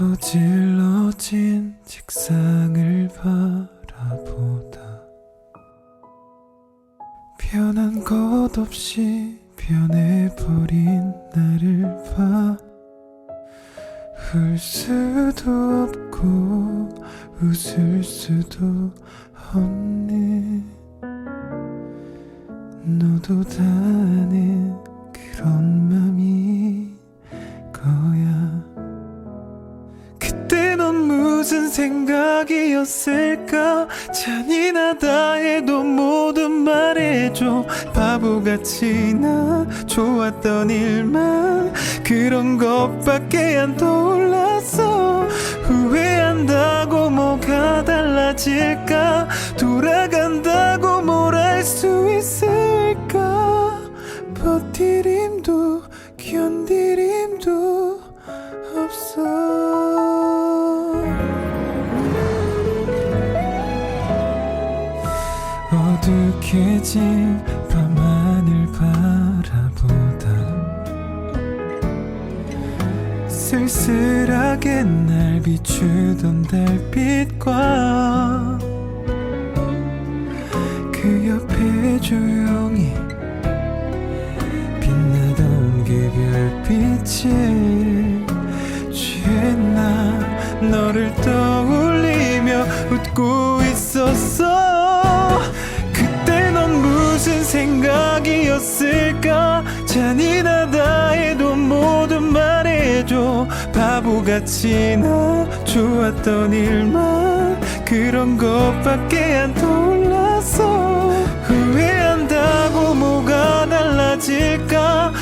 어질러진 책상을 바라보다 변한 것 없이 변해버린 나를 봐. 울 수도 없고 웃을 수도 없네 너도 다 아는 생각이었을까? 잔인하다 해도 모두 말해줘. 바보같이 나 좋았던 일만 그런 것밖에 안 떠올랐어 후회한다고 뭐가 달라질까? 돌아간다고 뭘할수 있을까? 견딜 힘 어둑해진 밤하늘 바라보다 쓸쓸하게 날 비추던 달빛과 그 옆에 조용히 빛나던 그 별빛에 취한 나 너를 떠올리며 웃고 있었어 바보같이 나 좋았던 일만 그런 것밖에 안 떠올랐어 후회한다고 뭐가 달라질까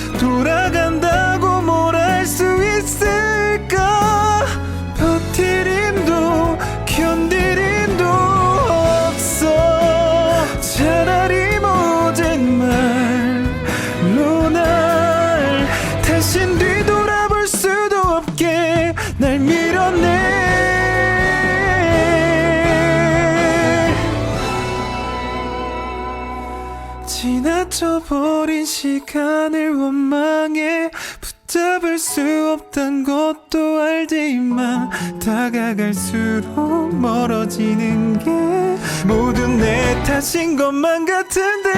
버린 시간을 원망해 붙잡을 수 없단 것도 알지만 다가갈수록 멀어지는 게 모두 내 탓인 것만 같은데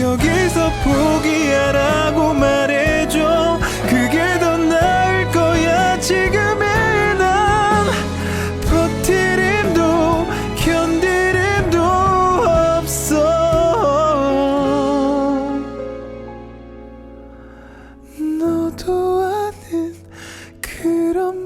여기서 포기 But I'm